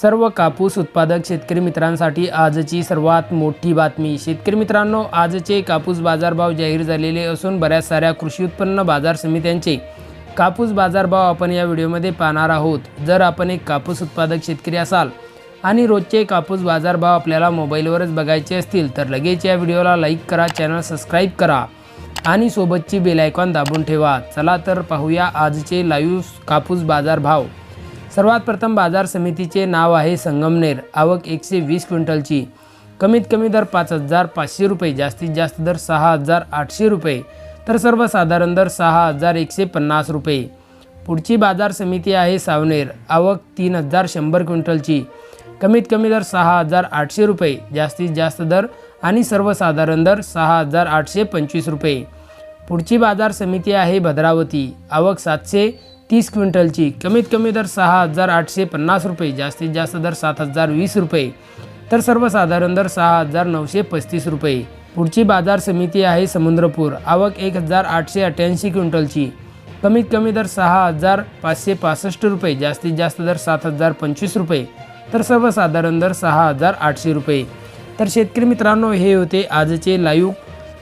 सर्व कापूस उत्पादक शेतकरी मित्रांसाठी आजची सर्वात मोठी बातमी. शेतकरी मित्रांनो आजचे कापूस बाजारभाव जाहीर झालेले असून बऱ्याच साऱ्या कृषी उत्पन्न बाजार समित्यांचे कापूस बाजारभाव आपण या व्हिडिओमध्ये पाहणार आहोत. जर आपण एक कापूस उत्पादक शेतकरी असाल आणि रोजचे कापूस बाजारभाव आपल्याला मोबाईलवरच बघायचे असतील तर लगेच या व्हिडिओला लाईक करा चॅनल सबस्क्राईब करा आणि सोबतची बेल आयकॉन दाबून ठेवा. चला तर पाहूया आजचे लाईव्ह कापूस बाजारभाव. सर्वात प्रथम बाजार समितीचे नाव आहे संगमनेर. आवक एकशे वीस क्विंटलची. कमीत कमी दर पाच हजार पाचशे रुपये जास्तीत जास्त दर सहा हजार आठशे रुपये तर सर्वसाधारण दर सहा हजार एकशे पन्नास रुपये. पुढची बाजार समिती आहे सावनेर. आवक तीन हजार शंभर क्विंटलची. कमीत कमी दर सहा हजार आठशे रुपये जास्तीत जास्त दर आणि सर्वसाधारण दर सहा हजार आठशे पंचवीस रुपये. पुढची बाजार समिती आहे भद्रावती. आवक सातशे तीस क्विंटलची. कमीत कमी दर सहा हजार आठशे पन्नास रुपये जास्तीत जास्त दर सात हजार वीस रुपये. तर सर्वसाधारण दर सहा हजार नऊशे पस्तीस रुपये. पुढची बाजार समिती आहे समुद्रपूर. आवक एक हजार आठशे अठ्ठ्याऐंशी क्विंटलची. कमीत कमी दर सहा हजार पाचशे पासष्ट रुपये जास्तीत जास्त दर सात हजार पंचवीस रुपये. तर सर्वसाधारण दर सहा हजार आठशे रुपये. तर शेतकरी मित्रांनो हे होते आजचे लाईव्ह